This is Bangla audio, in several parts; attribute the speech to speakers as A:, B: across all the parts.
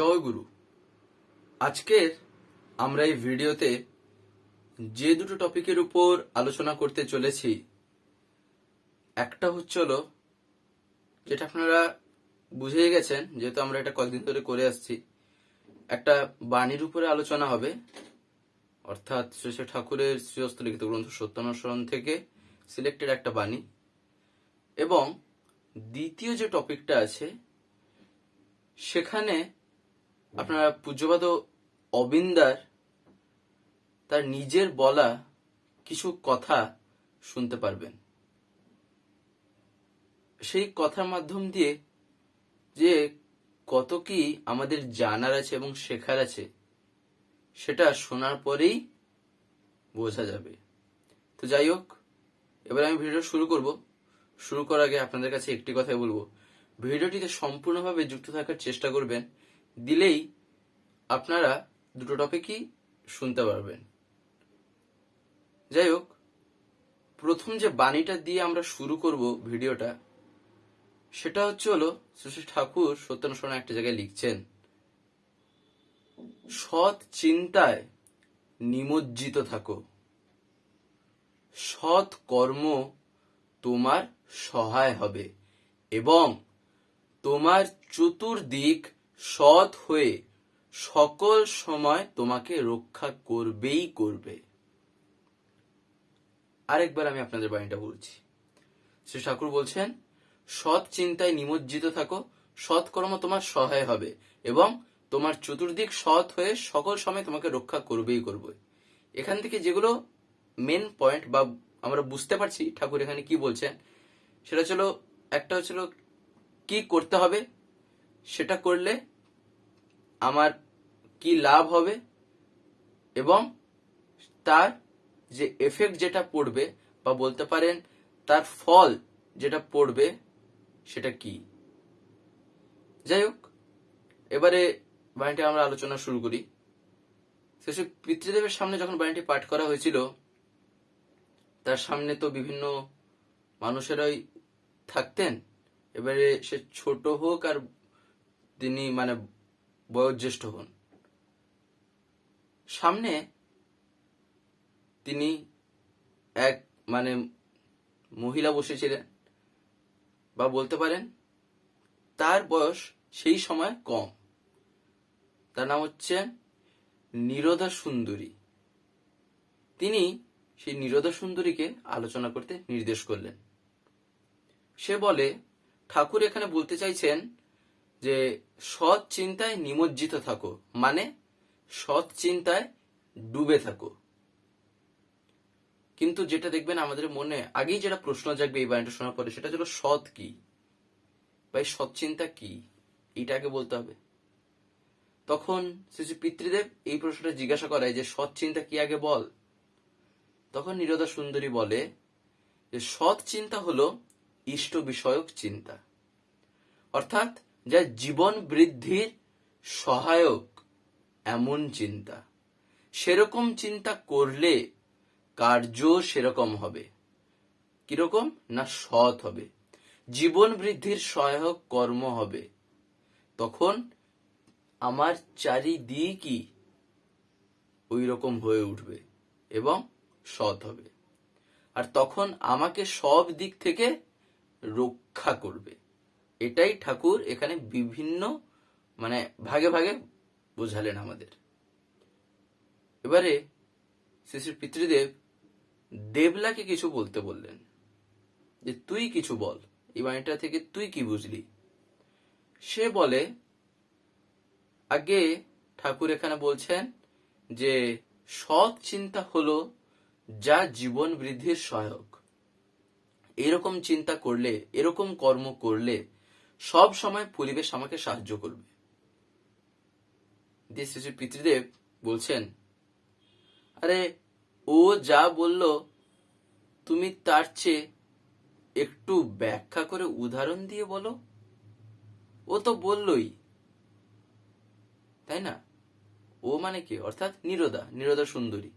A: জয় গুরু। আজকের আমরা এই ভিডিওতে যে দুটো টপিকের উপর আলোচনা করতে চলেছি, একটা হচ্ছে হলো, যেটা আপনারা বুঝে গেছেন, যেহেতু আমরা এটা কয়েকদিন ধরে করে আসছি, একটা বাণীর উপরে আলোচনা হবে, অর্থাৎ শ্রী ঠাকুরের শ্রীহস্ত লিখিত গ্রন্থ সত্যানুসরণ থেকে সিলেক্টেড একটা বাণী, এবং দ্বিতীয় যে টপিকটা আছে, সেখানে আপনারা পূজ্যপাদ অবিন্দার তার নিজের বলা কিছু কথা শুনতে পারবেন। সেই কথার মাধ্যম দিয়ে যে কত কি আমাদের জানার আছে এবং শেখার আছে, সেটা শোনার পরেই বোঝা যাবে। তো যাই হোক, এবার আমি ভিডিও শুরু করব। শুরু করার আগে আপনাদের কাছে একটি কথাই বলব। ভিডিওটিতে সম্পূর্ণভাবে যুক্ত থাকার চেষ্টা করবেন। দিলেই আপনারা দুটো টপিকই শুনতে পারবেন। যাই হোক প্রথম যে বাণীটা দিয়ে আমরা শুরু করব ভিডিওটা, সেটা হচ্ছে হলো শ্রী ঠাকুর সত্যানুসরণ একটা জায়গায় লিখছেন, সৎ চিন্তায় নিমজ্জিত থাকো। সৎ কর্ম তোমার সহায় হবে এবং তোমার চতুর্দিক সৎ হয়ে সকল সময় তোমাকে রক্ষা করবেই করবে। আরেকবার আমি আপনাদের বাণীটা বলছি। শ্রী ঠাকুর বলছেন, সৎ চিন্তায় নিমজ্জিত থাকো, সৎ কর্ম তোমার সহায় হবে এবং তোমার চতুর্দিক সৎ হয়ে সকল সময় তোমাকে রক্ষা করবেই করবে। এখান থেকে যেগুলো মেন পয়েন্ট বা আমরা বুঝতে পারছি, ঠাকুর এখানে কি বলছেন, সেটা ছিল একটা হচ্ছিল কি করতে হবে, সেটা করলে আমার কি লাভ হবে? এবং তার যে এফেক্ট যেটা পড়বে, বা বলতে পারেন তার ফল যেটা পড়বে, সেটা কি? যাই হোক, এবারে বাণীটি আমরা আলোচনা শুরু করি। শেষে পিতৃদেবের সামনে যখন বাণীটি পাঠ করা হয়েছিল, তার সামনে তো বিভিন্ন মানুষেরাই থাকতেন। এবারে সে ছোট হোক আর তিনি মানে বয়োজ্যেষ্ঠ হন। সামনে তিনি এক মানে মহিলা বসেছিলেন বা বলতে পারেন তার বয়স সেই সময় কম। তার নাম হচ্ছে নিরোধা সুন্দরী। তিনি সেই নিরোধা সুন্দরীকে আলোচনা করতে নির্দেশ করলেন। সে বলে, ঠাকুর এখানে বলতে চাইছেন যে সৎ চিন্তায় নিমজ্জিত থাকো মানে সৎ চিন্তায় ডুবে থাকো। কিন্তু যেটা দেখবেন আমাদের মনে, আগেই যেটা প্রশ্ন জাগবে এই বাণীটা শোনার পরে, সেটা হলো সৎ কি? বা সৎ চিন্তা কি? এইটা আগে বলতে হবে। তখন শ্রী পিতৃদেব এই প্রশ্নটা জিজ্ঞাসা করায় যে সৎ চিন্তা কি আগে বল? তখন নিরোধা সুন্দরী বলে যে সৎ চিন্তা হলো ইষ্ট বিষয়ক চিন্তা। অর্থাৎ যা জীবন বৃদ্ধির সহায়ক এমন চিন্তা। সেরকম চিন্তা করলে কার্য সেরকম হবে। কীরকম? না সৎ হবে। জীবন বৃদ্ধির সহায়ক কর্ম হবে। তখন আমার চারিদিকই ওই রকম হয়ে উঠবে এবং সৎ হবে। আর তখন আমাকে সব দিক থেকে রক্ষা করবে। এটাই ঠাকুর এখানে বিভিন্ন মানে ভাগে ভাগে বোঝালেন আমাদের। এবারে শ্রী শ্রী পিতৃদেব দেবলাকে কিছু বলতে বললেন, যে তুই কিছু বল, এই বাণীটা থেকে তুই কি বুঝলি? সে বলে, আগে ঠাকুর এখানে বলছেন যে সৎ চিন্তা হলো যা জীবন বৃদ্ধির সহায়ক। এরকম চিন্তা করলে, এরকম কর্ম করলে সব সময় পরিবেশ আমাকে সাহায্য করবে। দিয়ে শ্রী পিতৃদেব বলছেন, আরে, ও যা বলল, তুমি তার চেয়ে একটু ব্যাখ্যা করে উদাহরণ দিয়ে বলো। ও তো বললই, তাই না? ও মানে কি? অর্থাৎ নিরোদা নিরোদা সুন্দরী।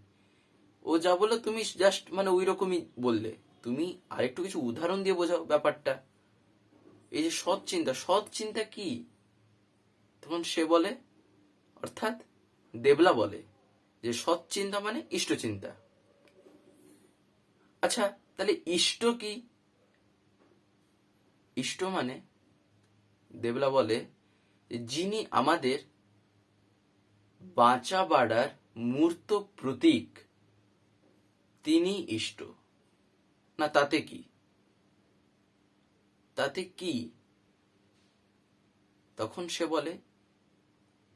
A: ও যা বলল, তুমি জাস্ট মানে ওই রকমই বললে। তুমি আরেকটু কিছু উদাহরণ দিয়ে বোঝাও ব্যাপারটা। এই যে সৎ চিন্তা সৎ চিন্তা কি? তখন সে বলে, অর্থাৎ দেবলা বলে, যে সৎ চিন্তা মানে ইষ্ট চিন্তা। আচ্ছা তাহলে ইষ্ট কি? ইষ্ট মানে দেবলা বলে যিনি আমাদের বাঁচা বাড়ার মূর্ত প্রতীক, তিনি ইষ্ট। না তাতে কি? তাতে কি? তখন সে বলে,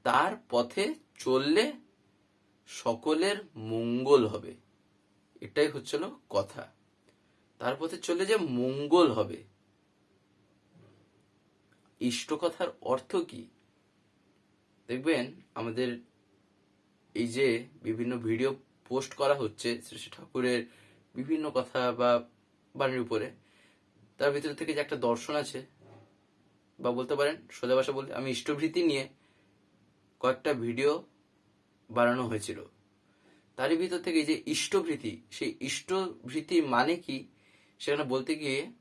A: তার পথে চললে সকলের মঙ্গল হবে। এটাই হচ্ছিল কথা। তার পথে চললে যে মঙ্গল হবে। ইষ্ট কথার অর্থ কি? দেখবেন আমাদের এই যে বিভিন্ন ভিডিও পোস্ট করা হচ্ছে শ্রী ঠাকুরের বিভিন্ন কথা বা বাণীর উপরে তার ভিতরে থেকে যে একটা দর্শন আছে, বা বলতে পারেন সোজা ভাষা বলতে, আমি ইষ্টভৃতি নিয়ে কয়েকটা ভিডিও বানানো হয়েছিল। তারই ভিতর থেকে যে ইষ্টভৃতি, সেই ইষ্টভৃতি মানে কি সেখানে বলতে গিয়ে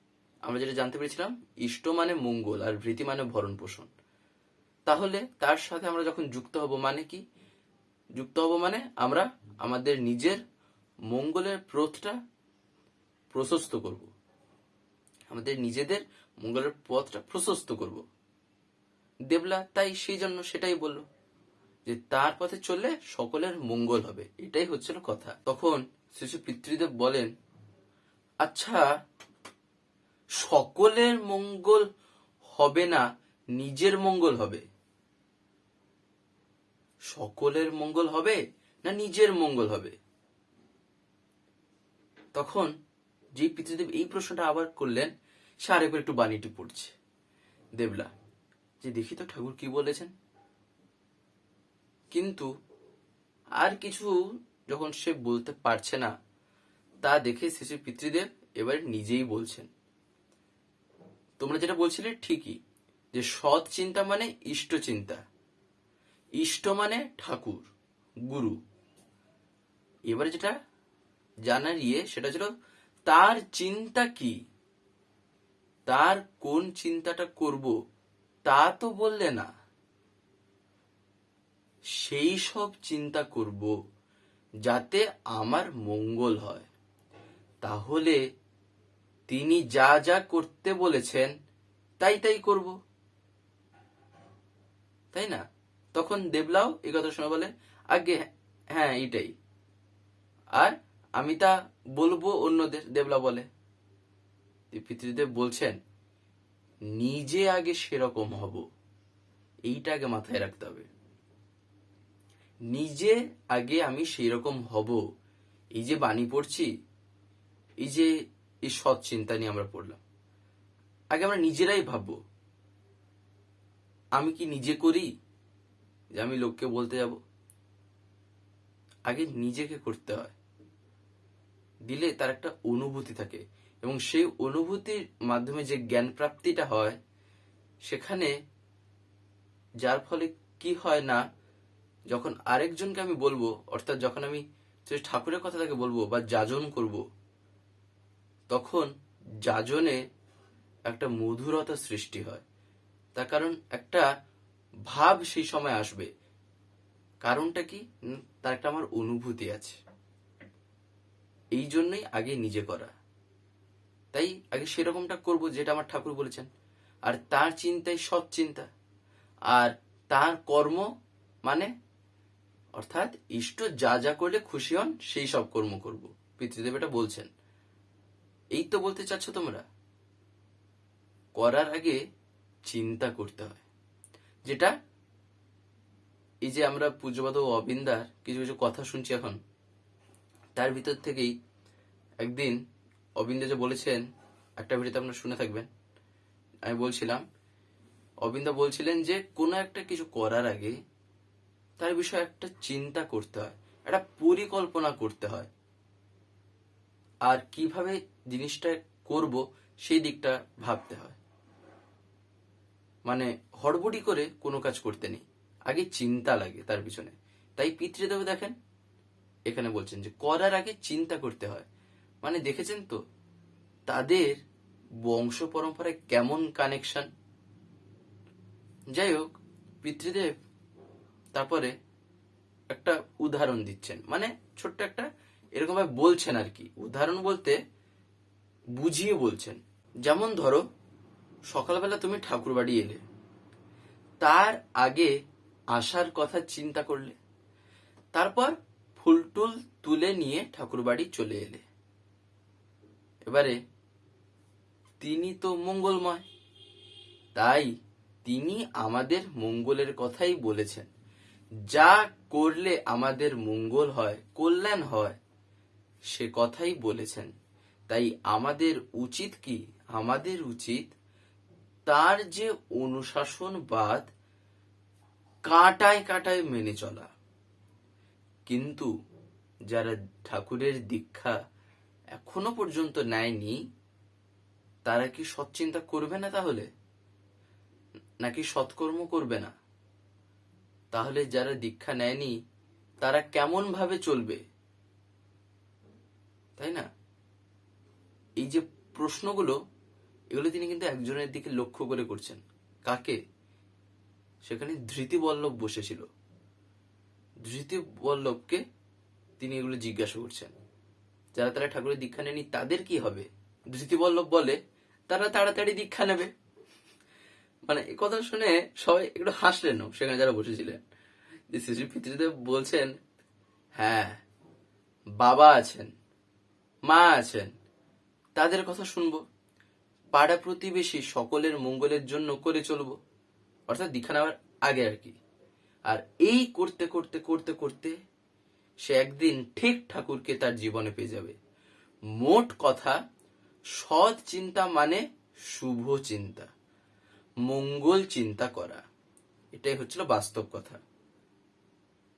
A: আমরা যেটা জানতে পেরেছিলাম, ইষ্ট মানে মঙ্গল আর ভৃতি মানে ভরণ পোষণ। তাহলে তার সাথে আমরা যখন যুক্ত হব মানে কি? যুক্ত হব মানে আমরা আমাদের নিজের মঙ্গলের পথটা প্রশস্ত করব। আমাদের নিজেদের মঙ্গলের পথটা প্রশস্ত করব। দেবলা তাই সেই জন্য সেটাই বলল যে, তার পথে চললে সকলের মঙ্গল হবে। এটাই হচ্ছিল কথা। তখন শিশু পিতৃদেব বলেন আচ্ছা সকলের মঙ্গল হবে না, নিজের মঙ্গল হবে? সকলের মঙ্গল হবে না নিজের মঙ্গল হবে? তখন যে পিতৃদেব এই প্রশ্নটা আবার করলেন সে আরেকবার একটু বাণীটি পড়ছে। দেবলা, যে দেখি তো ঠাকুর কি বলেছেন? কিন্তু আর কিছু যখন সে বলতে পারছে না, তা দেখে শেষে পিতৃদেব এবার নিজেই বলছেন। তোমরা যেটা বলছিলে ঠিকই, যে সৎ চিন্তা মানে ইষ্ট চিন্তা। ইষ্ট মানে ঠাকুর, গুরু। এবারে যেটা জানার ইয়ে সেটা ছিল তার চিন্তা কি? তার কোন চিন্তাটা করব তা তো বললে না। সেই সব চিন্তা করব যাতে আমার মঙ্গল হয়। তাহলে তিনি যা যা করতে বলেছেন তাই তাই করব। তাই না? তখন দেবলাও এ কথা শুনে বলে, আগে হ্যাঁ এটাই আর আমি তা বলব অন্যদের, দেবলা বলে। পিতৃদেব বলছেন, নিজে আগে সেরকম হব। এইটা আগে মাথায় রাখতে হবে। নিজে আগে আমি সেই রকম হব। এই যে বাণী পড়ছি, এই যে এই সৎ চিন্তা নিয়ে আমরা পড়লাম। আগে আমরা নিজেরাই ভাববো। আমি কি নিজে করি? যে আমি লোককে বলতে যাব। আগে নিজেকে করতে হয়। দিলে তার একটা অনুভূতি থাকে। এবং সেই অনুভূতির মাধ্যমে যে জ্ঞান প্রাপ্তিটা হয়, সেখানে যার ফলে কি হয় না, যখন আরেকজনকে আমি বলব, অর্থাৎ যখন আমি ঠাকুরের কথা তাকে বলব বা যাজন করব, তখন যাজনে একটা মধুরতা সৃষ্টি হয়। তার কারণ একটা ভাব সেই সময় আসবে। কারণটা কি? তার একটা আমার অনুভূতি আছে। এই জন্যই আগে নিজে করা। তাই আগে সেরকমটা করব যেটা আমার ঠাকুর বলেছেন। আর তার চিন্তাই সৎ চিন্তা। আর তার কর্ম মানে অর্থাৎ ইষ্ট যা যা করলে খুশি হন, সেই সব কর্ম করব। পিতৃদেব এটা বলছেন। এই তো বলতে চাচ্ছ তোমরা? করার আগে চিন্তা করতে হয়। যেটা এই যে আমরা পূজ্যপাত অবিন্দার কিছু কিছু কথা শুনছি এখন তার ভিতর থেকেই একদিন অবিন্দ যে বলেছেন, একটা ভিডিওতে আপনারা শুনে থাকবেন, আমি বলছিলাম, অবিন্দা বলছিলেন যে কোনো একটা কিছু করার আগে তার বিষয়ে একটা চিন্তা করতে হয়, একটা পরিকল্পনা করতে হয়। আর কীভাবে জিনিসটা করব সেই দিকটা ভাবতে হয়। মানে হড়বড়ি করে কোনো কাজ করতে নেই। আগে চিন্তা লাগে তার পিছনে। তাই পিতৃদেব দেখেন এখানে বলছেন যে করার আগে চিন্তা করতে হয়। মানে দেখেছেন তো, তাদের বংশ পরম্পরায় কেমন কানেকশন যাই হোক পিতৃদেব তারপরে একটা উদাহরণ দিচ্ছেন। মানে ছোট্ট একটা এরকম ভাবে বলছেন আর কি। উদাহরণ বলতে বুঝিয়ে বলছেন। যেমন ধরো, সকালবেলা তুমি ঠাকুর বাড়ি এলে। তার আগে আসার কথা চিন্তা করলে। তারপর ফুল টুল তুলে নিয়ে ঠাকুর বাড়ি চলে এলে। এবারে তিনি তো মঙ্গলময়। তাই তিনি আমাদের মঙ্গলের কথাই বলেছেন। যা করলে আমাদের মঙ্গল হয়, কল্যাণ হয়, সে কথাই বলেছেন। তাই আমাদের উচিত কি? আমাদের উচিত তার যে অনুশাসনবাদ কাটায় কাটায় মেনে চলা। কিন্তু যারা ঠাকুরের দীক্ষা এখনও পর্যন্ত নেয়নি, তারা কি সৎচিন্তা করবে না তাহলে? নাকি সৎকর্ম করবে না? তাহলে যারা দীক্ষা নেয়নি, তারা কেমন ভাবে চলবে? তাই না? এই যে প্রশ্নগুলো, এগুলো তিনি কিন্তু একজনের দিকে লক্ষ্য করে করছেন। কাকে? সেখানে ধৃতি বল্লভ বসেছিল। ধৃতি বল্লভকে তিনি এগুলো জিজ্ঞাসা করছেন। যারা তারা ঠাকুরের দীক্ষা নেয়নি, তাদের কি হবে? ধৃতি বল্লভ বলে, তারা তাড়াতাড়ি দীক্ষা নেবে। মানে এই কথা শুনে সবাই একটু হাসলেন সেখানে যারা বসেছিলেন। যে শ্রী পিতৃদেব বলছেন হ্যাঁ বাবা আছেন, মা আছেন, তাদের কথা শুনব। পাড়া প্রতিবেশী সকলের মঙ্গলের জন্য করে চলবো। অর্থাৎ দীক্ষা নেওয়ার আগে আর কি। আর এই করতে করতে করতে করতে সে একদিন ঠিক ঠাকুরকে তার জীবনে পেয়ে যাবে। মোট কথা, সৎ চিন্তা মানে শুভ চিন্তা, মঙ্গল চিন্তা করা। এটাই হচ্ছিল বাস্তব কথা।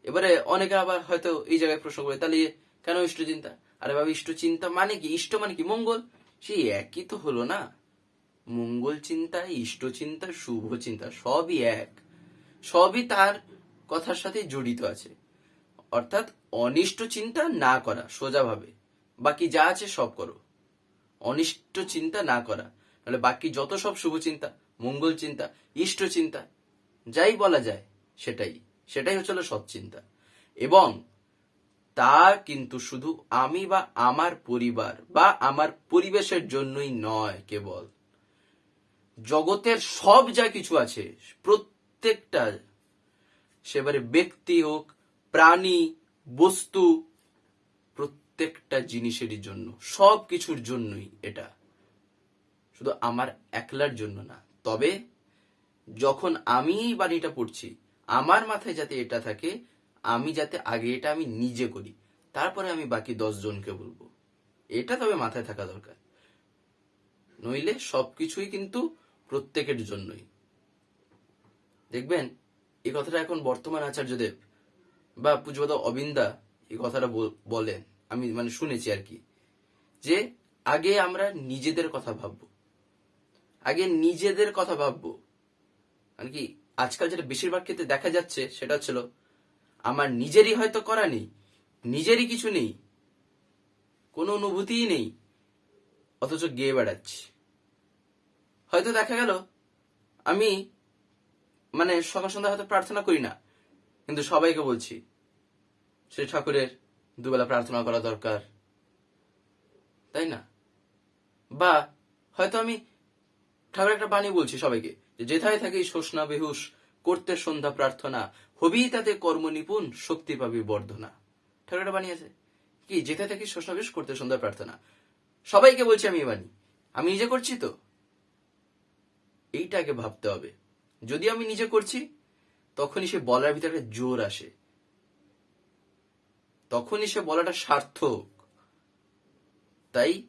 A: এবারে অনেকে আবার হয়তো এই জায়গায় প্রশ্ন করে, তাহলে কেন ইষ্ট চিন্তা? আরে বাবা, ইষ্ট চিন্তা মানে কি? ইষ্ট মানে কি? মঙ্গল? সেই একই তো হলো না। মঙ্গল চিন্তা, ইষ্ট চিন্তা, শুভ চিন্তা, সবই এক। সবই তার কথার সাথে জড়িত আছে। অর্থাৎ অনিষ্ট চিন্তা না করা সোজাভাবে বাকি যা আছে সব করো। অনিষ্ট চিন্তা না করা। তাহলে বাকি যত সব শুভ চিন্তা, মঙ্গল চিন্তা, ইষ্ট চিন্তা, যাই বলা যায়, সেটাই। সেটাই হচ্ছিল সৎ চিন্তা। এবং তা কিন্তু শুধু আমি বা আমার পরিবার বা আমার পরিবেশের জন্যই নয় কেবল। জগতের সব যা কিছু আছে, প্রত্যেকটা সেবারে ব্যক্তি হোক, প্রাণী, বস্তু, প্রত্যেকটা জিনিসেরই জন্য সব কিছুর জন্যই এটা। শুধু আমার একলার জন্য না, তবে যখন আমি এই বাণীটা পড়ছি, আমার মাথায় যাতে এটা থাকে, আমি যাতে আগে এটা আমি নিজে করি, তারপরে আমি বাকি দশ জনকে বলব। এটা তবে মাথায় থাকা দরকার। নইলে সবকিছুই কিন্তু প্রত্যেকের জন্যই। দেখবেন এই কথাটা এখন বর্তমান আচার্যদেব বা পুজোপদ অবিন্দা এই কথাটা বল- বলেন। আমি মানে শুনেছি আর কি। যে আগে আমরা নিজেদের কথা ভাববো। আগে নিজেদের কথা ভাববো। মানে কি, আজকাল যেটা বেশিরভাগ ক্ষেত্রে দেখা যাচ্ছে সেটা ছিল আমার নিজেরই হয়তো করা নেই, নিজেরই কিছু নেই, কোনো অনুভূতিই নেই, অথচ গেয়ে বেড়াচ্ছি। হয়তো দেখা গেল, আমি মানে সকাল সন্ধ্যা হয়তো প্রার্থনা করি না, কিন্তু সবাইকে বলছি, শ্রী ঠাকুরের দুবেলা প্রার্থনা করা দরকার। তাই না? বা হয়তো আমি ঠাকুর একটা বাণী বলছি সবাইকে যেথায় থাকি শোষণা বেহুশ, করতে সন্ধ্যা প্রার্থনা হবি তাতে কর্ম নিপুণ, শক্তি পাবি বর্ধনা। ঠাকুর একটা বাণী আছে? কি? যেথায় থাকি শোষণা বেহুশ, করতে সন্ধ্যা প্রার্থনা। সবাইকে বলছি আমি এই বাণী। আমি নিজে করছি তো? এইটাকে ভাবতে হবে। যদি আমি নিজে করছি, তখনই সে বলার ভিতরে একটা জোর আসে। তখনই সে বলাটা সার্থক। তাই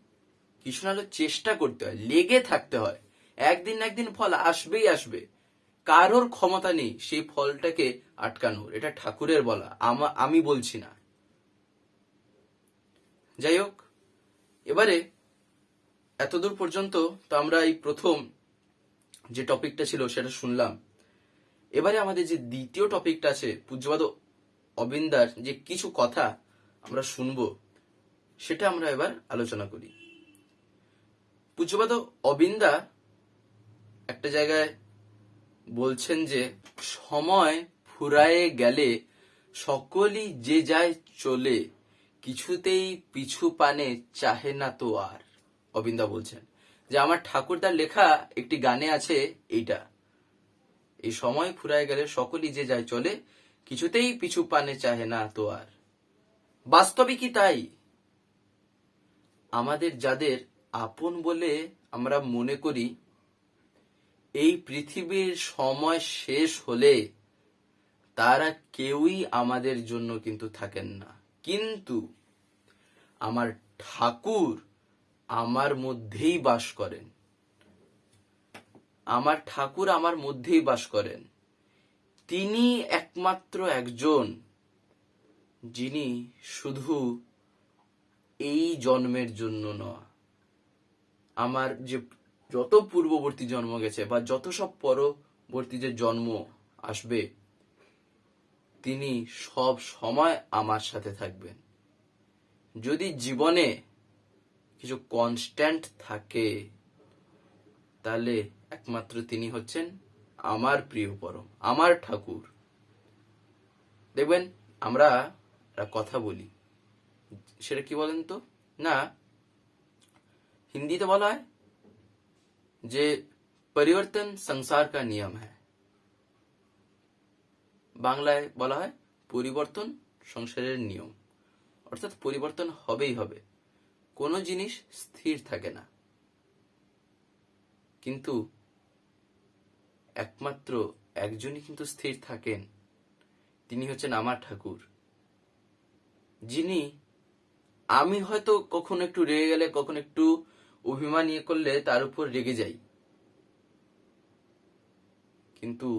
A: কিছু না চেষ্টা করতে হয়, লেগে থাকতে হয়। একদিন না একদিন ফল আসবেই আসবে। কারোর ক্ষমতা নেই, সেই ফলটাকে আটকানোর। এটা ঠাকুরের বলা, আমা- আমি বলছি না। যাই হোক, এবারে এতদূর পর্যন্ত তো আমরা এই প্রথম যে টপিকটা ছিল সেটা শুনলাম। এবারে আমাদের যে দ্বিতীয় টপিকটা আছে পূজ্যপাদ অবিন্দার যে কিছু কথা আমরা শুনব, সেটা আমরা এবার আলোচনা করি। পূজ্যপাদ অবিন্দা একটা জায়গায় বলছেন যে, সময় ফুরায়ে গেলে সকলই যে যায় চলে, কিছুতেই পিছু পানে চাহে না তো আর। অবিন্দা বলছেন। যে আমার ঠাকুরদার লেখা একটি গানে আছে এইটা। এই সময় ফুরায় গেলে সকলই যে যায় চলে, কিছুতেই পিছু পানে চাহে না তো আর। বাস্তবে কি তাই? আমাদের যাদের আপন বলে আমরা মনে করি, এই পৃথিবীর সময় শেষ হলে তারা কেউই আমাদের জন্য কিন্তু থাকেন না। কিন্তু আমার ঠাকুর আমার মধ্যেই বাস করেন। আমার ঠাকুর আমার মধ্যেই বাস করেন। তিনি একমাত্র একজন, যিনি শুধু এই জন্মের জন্য নয়। আমার যে যত পূর্ববর্তী জন্ম গেছে বা যত সব পরবর্তী যে জন্ম আসবে, তিনি সব সময় আমার সাথে থাকবেন। যদি জীবনে কিছু কনস্ট্যান্ট থাকে, তাহলে একমাত্র তিনি হচ্ছেন আমার প্রিয় পরম, আমার ঠাকুর। দেখবেন, আমরা কথা বলি। সেটা কি বলেন তো? না, হিন্দিতে বলা হয় যে, পরিবর্তন সংসার কা নিয়ম হ্যাঁ বাংলায় বলা হয় পরিবর্তন সংসারের নিয়ম। অর্থাৎ পরিবর্তন হবেই হবে। কোনো জিনিস স্থির থাকে না। কিন্তু একমাত্র একজনই কিন্তু স্থির থাকেন, তিনি হচ্ছেন আমার ঠাকুর, যিনি আমি হয়তো কখনো একটু রেগে গেলে, কখনো একটু অভিমান ইয়ে করলে তার উপর রেগে যাই। কিন্তু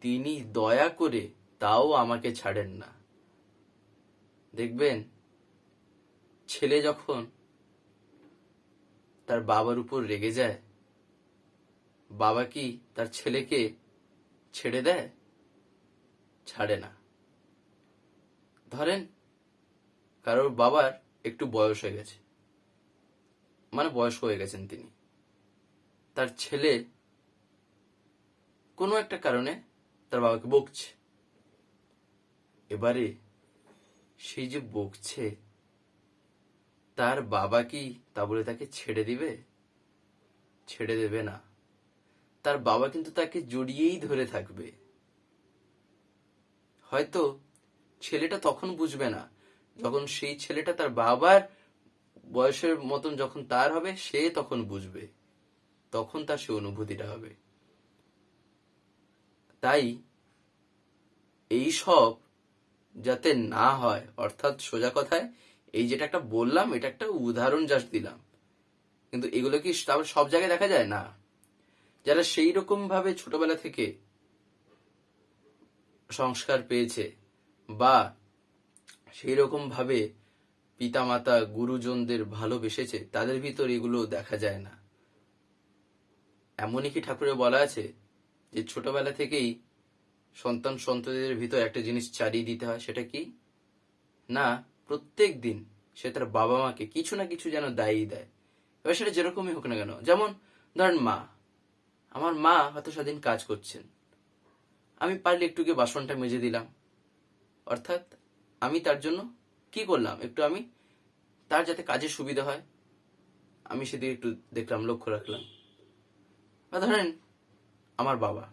A: তিনি দয়া করে তাও আমাকে ছাড়েন না। দেখবেন ছেলে যখন তার বাবার উপর রেগে যায়, বাবা কি তার ছেলেকে ছেড়ে দেয়? ছাড়ে না। ধরেন কারোর বাবার একটু বয়স হয়ে গেছে। মানে বয়স হয়ে গেছেন তিনি। তার ছেলে কোনো একটা কারণে তার বাবাকে বকছে। এবারে সেই যে বকছে তার বাবা কি তা বলে তাকে ছেড়ে দিবে? ছেড়ে দেবে না। তার বাবা কিন্তু তাকে জড়িয়েই ধরে থাকবে। হয়তো ছেলেটা তখন বুঝবে না, যখন সেই ছেলেটা তার বাবার বয়সের মতন যখন তার হবে, সে তখন বুঝবে। তখন তার সে অনুভূতিটা হবে। তাই এই সব যাতে না হয়, অর্থাৎ সোজা কথায় এই যেটা একটা বললাম, এটা একটা উদাহরণ জাস্ট দিলাম। কিন্তু এগুলো কি তারপর সব জায়গায় দেখা যায়? না। যারা সেই রকম ভাবে ছোটবেলা থেকে সংস্কার পেয়েছে বা সেই রকম ভাবে পিতামাতা, গুরুজনদের ভালোবেসেছে, তাদের ভিতর এগুলো দেখা যায় না। এমনই কি ঠাকুরে বলা আছে যে ছোটবেলা থেকেই সন্তান সন্ততিদের ভিতর একটা জিনিস চারিয়ে দিতে হয়, সেটা কি? না। প্রত্যেক দিন সে তার বাবা মাকে কিছু না কিছু যেন দায়ী দেয়। এবার সেটা যেরকমই হোক না কেন, যেমন ধরেন মা, আমার মা হয়তো সারাদিন কাজ করছেন। আমি পারলে একটু গিয়ে বাসনটা মেজে দিলাম। অর্থাৎ আমি তার জন্য কি করলাম? একটু আমি তার যাতে কাজের সুবিধা হয়, আমি সেদিকে একটু দেখলাম, লক্ষ্য রাখলাম। বা ধরেন আমার বাবা।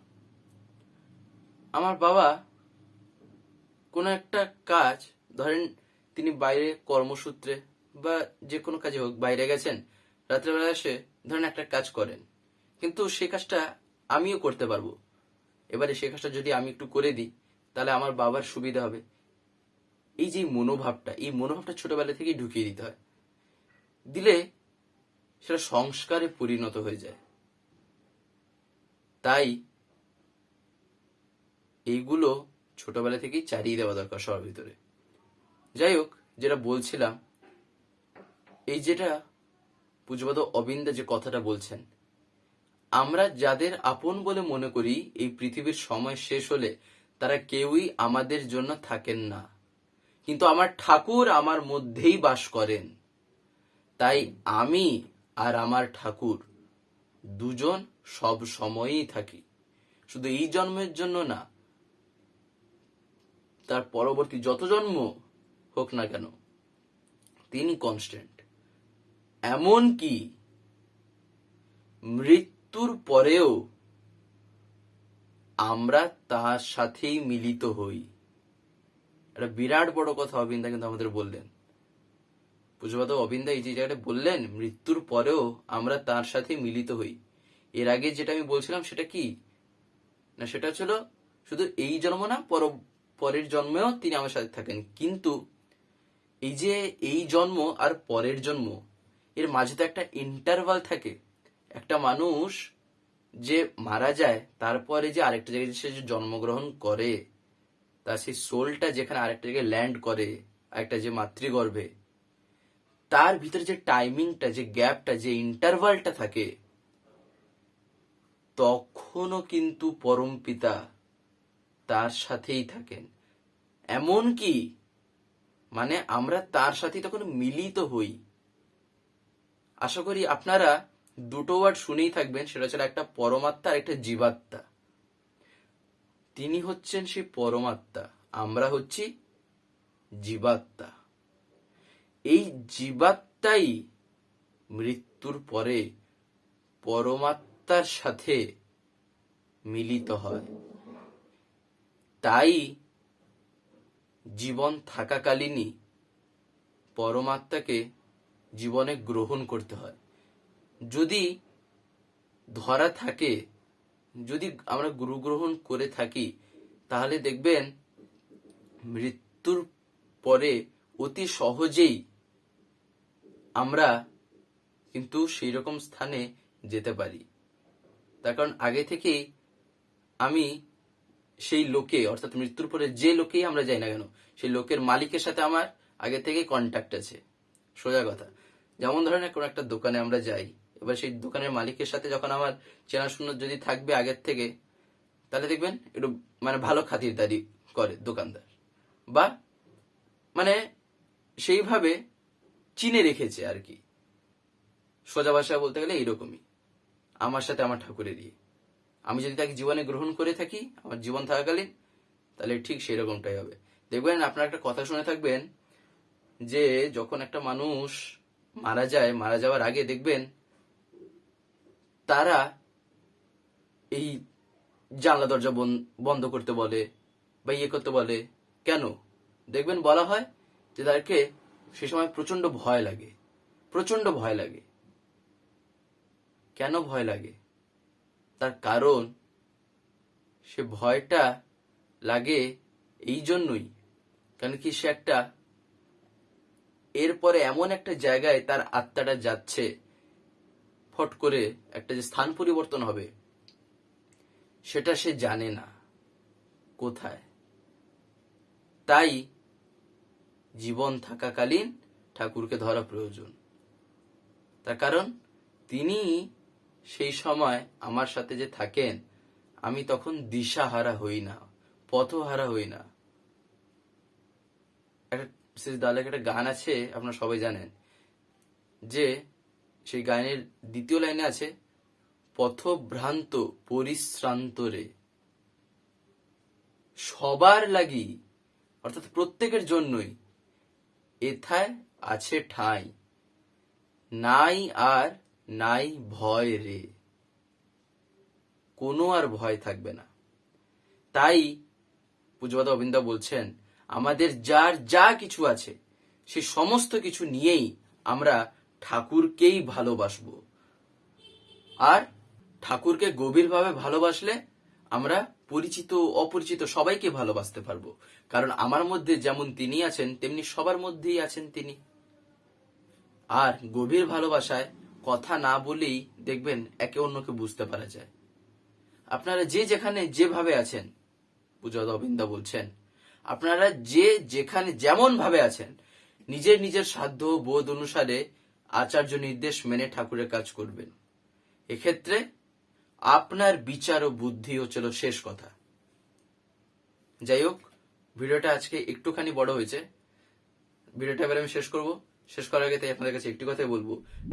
A: আমার বাবা কোনো একটা কাজ, ধরেন তিনি বাইরে কর্মসূত্রে বা যে কোনো কাজে হোক বাইরে গেছেন, রাত্রেবেলা এসে ধরেন একটা কাজ করেন। কিন্তু সে কাজটা আমিও করতে পারব। এবারে সে কাজটা যদি আমি একটু করে দিই, তাহলে আমার বাবার সুবিধা হবে। এই যে মনোভাবটা, এই মনোভাবটা ছোটবেলা থেকেই ঢুকিয়ে দিতে হয়। দিলে সেটা সংস্কারে পরিণত হয়ে যায়। তাই এইগুলো ছোটবেলা থেকেই চারিয়ে দেওয়া দরকার সবার ভিতরে। যাই হোক, যেটা বলছিলাম, এই যেটা পুজোপাদ অবিন্দা যে কথাটা বলছেন, আমরা যাদের আপন বলে মনে করি, এই পৃথিবীর সময় শেষ হলে তারা কেউই আমাদের জন্য থাকেন না। কিন্তু আমার ঠাকুর আমার মধ্যেই বাস করেন। তাই আমি আর আমার ঠাকুর দুজন সব সময়ই থাকি। শুধু এই জন্মের জন্য না, তার পরবর্তী যত জন্ম হোক না কেন, তিনি কনস্ট্যান্ট এমন কি, মৃত্যুর পরেও আমরা তার সাথেই মিলিত হই। একটা বিরাট বড় কথা অবিন্দা কিন্তু আমাদের বললেন। পুজোপাত অবিন্দা এই যে জায়গাটা বললেন, মৃত্যুর পরেও আমরা তার সাথে মিলিত হই। এর আগে যেটা আমি বলছিলাম সেটা কি? না, সেটা ছিল শুধু এই জন্ম না, পর পরের জন্মেও তিনি আমার সাথে থাকেন। কিন্তু এই যে এই জন্ম আর পরের জন্ম, এর মাঝে তো একটা ইন্টারভাল থাকে। একটা মানুষ যে মারা যায়, তারপরে যে আরেকটা জায়গায় সে যে জন্মগ্রহণ করে তার সেই সোলটা যেখানে আরেকটা জায়গায় ল্যান্ড করে একটা যে মাতৃগর্ভে, তার ভিতরে যে টাইমিংটা যে গ্যাপটা যে ইন্টারভালটা থাকে, তখনও কিন্তু পরম পিতা তার সাথেই থাকেন। এমন কি মানে আমরা তার সাথে তখন মিলিত হই। আশা করি আপনারা দুটো ওয়ার্ড শুনেই থাকবেন, সেটা হচ্ছে একটা পরমাত্মা আর একটা জীবাত্মা। তিনি হচ্ছেন সেই পরমাত্মা, আমরা হচ্ছি জীবাত্মা। এই জীবাত্মাই মৃত্যুর পরে পরমাত্মার সাথে মিলিত হয়। তাই জীবন থাকাকালীনই পরমাত্মাকে জীবনে গ্রহণ করতে হয়। যদি ধরা থাকে, যদি আমরা গুরু গ্রহণ করে থাকি, তাহলে দেখবেন মৃত্যুর পরে অতি সহজেই আমরা কিন্তু সেই রকম স্থানে যেতে পারি। তার কারণ আগে থেকেই আমি সেই লোকে, অর্থাৎ মৃত্যুর পরে যে লোকেই আমরা যাই না কেন, সেই লোকের মালিকের সাথে আমার আগে থেকে কন্ট্যাক্ট আছে। সোজা কথা। যেমন ধরেন কোনো একটা দোকানে আমরা যাই, এবার সেই দোকানের মালিকের সাথে যখন আমার চেনাশোনা যদি থাকবে আগের থেকে, তাহলে দেখবেন একটু মানে ভালো খাতিরদারি করে দোকানদার। বা মানে সেইভাবে চিনে রেখেছে আর কি। সোজা ভাষায় বলতে গেলে এইরকমই। আমার সাথে আমার ঠাকুরের ইয়ে আমি যদি তাকে জীবনে গ্রহণ করে থাকি, আমার জীবন থাকাকালীন, তাহলে ঠিক সেরকমটাই হবে। দেখবেন, আপনার একটা কথা শুনে থাকবেন যে, যখন একটা মানুষ মারা যায়, মারা যাওয়ার আগে দেখবেন তারা এই জানলা দরজা বন- বন্ধ করতে বলে বা ইয়ে করতে বলে। কেন? দেখবেন বলা হয় যে, তাদেরকে সে সময় প্রচণ্ড ভয় লাগে। প্রচণ্ড ভয় লাগে। কেন ভয় লাগে? তার কারণ সে ভয়টা লাগে এই জন্যই কারণ কি সে একটা এরপরে এমন একটা জায়গায় তার আত্মাটা যাচ্ছে, ফট করে একটা যে স্থান পরিবর্তন হবে, সেটা সে জানে না কোথায়। তাই জীবন থাকাকালীন ঠাকুরকে ধরা প্রয়োজন। তার কারণ তিনি সেই সময় আমার সাথে যে থাকেন, আমি তখন দিশাহারা হই না, পথহারা হই না। একটা একটা গান আছে, আপনারা সবাই জানেন, যে সেই গানের দ্বিতীয় লাইনে আছে, পথভ্রান্ত পরিশ্রান্ত রে। সবার লাগি, অর্থাৎ প্রত্যেকের জন্যই, এথায় আছে ঠাঁই। নাই আর নাই ভয় রে। কোনো আর ভয় থাকবে না। তাই পূজপাত অবিন্দা বলছেন, আমাদের যার যা কিছু আছে, সে সমস্ত কিছু নিয়েই আমরা ঠাকুরকেই ভালোবাসবো। আর ঠাকুরকে গভীরভাবে ভালোবাসলে আমরা পরিচিত অপরিচিত সবাইকে ভালোবাসতে পারব। কারণ আমার মধ্যে যেমন তিনি আছেন, তেমনি সবার মধ্যেই আছেন তিনি। আর গভীর ভালোবাসায় কথা না বলেই দেখবেন একে অন্যকে বুঝতে পারা যায়। আপনারা যে যেখানে যেভাবে আছেন পূজা অবিন্দা বলছেন, আপনারা যে যেখানে যেমন ভাবে আছেন, নিজের নিজের সাধ্য বোধ অনুসারে আচার্য নির্দেশ মেনে ঠাকুরের কাজ করবেন। এক্ষেত্রে আপনার বিচার ও বুদ্ধি হচ্ছিল শেষ কথা। যাই হোক, ভিডিওটা আজকে একটুখানি বড় হয়েছে। ভিডিওটা এবার আমি শেষ করব। শেষ করার আগে তাই আপনাদের কাছে একটি কথাই বলব।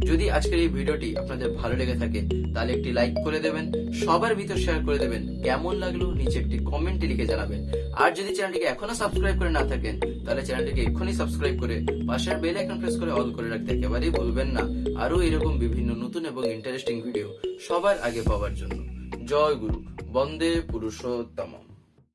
A: যদি আজকের এই ভিডিওটি আপনাদের ভালো লেগে থাকে, তাহলে একটি লাইক করে দেবেন, সবার ভিতর শেয়ার করে দেবেন, কেমন লাগল নিচে একটি কমেন্টে লিখে জানাবেন। আর যদি চ্যানেলটিকে এখনও সাবস্ক্রাইব করে না থাকেন, তাহলে চ্যানেলটিকে এক্ষুনি সাবস্ক্রাইব করে পাশের বেল আইকন প্রেস করে অল করে রাখতে একেবারেই ভুলবেন না। আরও এরকম বিভিন্ন নতুন এবং ইন্টারেস্টিং ভিডিও সবার আগে পাওয়ার জন্য। জয় গুরু, বন্দে পুরুষোত্তম